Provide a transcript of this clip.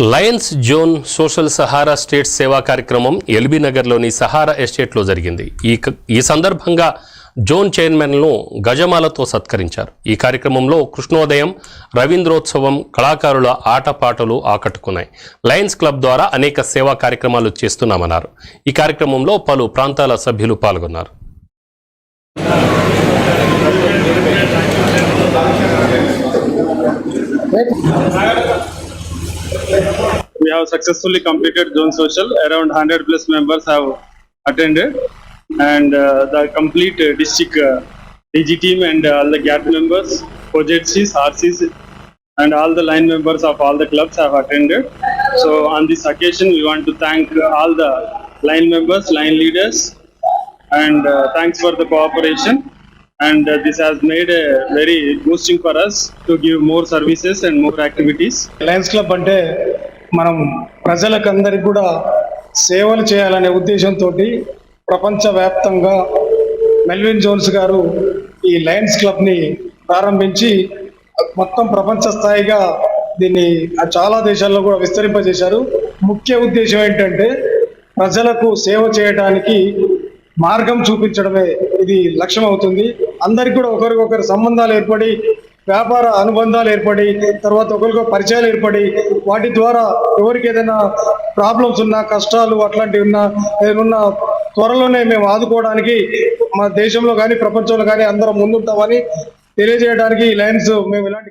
Lions zone social Sahara state సేవా కార్యక్రమం LB నగర్లోని సహారా ఎస్టేట్లో జరిగింది. ఈ ఈ సందర్భంగా జోన్ చైర్మన్ను గజమాలతో సత్కరించారు. ఈ కార్యక్రమంలో కృష్ణోదయం రవీంద్రోత్సవం కళాకారుల ఆటపాటలు ఆకట్టుకున్నాయి. లయన్స్ క్లబ్ ద్వారా అనేక సేవా కార్యక్రమాలు చేస్తున్నామన్నారు. ఈ కార్యక్రమంలో పలు ప్రాంతాల సభ్యులు పాల్గొన్నారు. We have successfully completed zone social. Around 100 plus members have attended. And uh, the complete uh, district uh, DG team and uh, all the GAT members OJCs RCs and all the line members of all the clubs have attended. So on this occasion we want to thank all the line members line leaders and uh, thanks for the cooperation and uh, this has made a very boosting for us to give more services and more activities. Lions club అంటే మనం ప్రజలకు అందరికి కూడా సేవలు చేయాలనే ఉద్దేశంతో ప్రపంచవ్యాప్తంగా Melvin Jones గారు ఈ లయన్స్ క్లబ్ని ప్రారంభించి మొత్తం ప్రపంచ స్థాయిగా దీన్ని చాలా దేశాల్లో కూడా విస్తరింపజేశారు. ముఖ్య ఉద్దేశం ఏంటంటే ప్రజలకు సేవ చేయడానికి మార్గం చూపించడమే ఇది లక్ష్యం అవుతుంది. అందరికి కూడా ఒకరికొకరు సంబంధాలు ఏర్పడి వ్యాపార అనుబంధాలు ఏర్పడి తర్వాత ఒకరికొక పరిచయాలు ఏర్పడి వాటి ద్వారా ఎవరికి ఏదైనా ప్రాబ్లమ్స్ ఉన్నా కష్టాలు అట్లాంటివి ఉన్నా ఏదైనా త్వరలోనే మేము ఆదుకోవడానికి మా దేశంలో కానీ ప్రపంచంలో కానీ అందరం ముందుంటామని తెలియజేయడానికి లయన్స్ మేము ఇలాంటి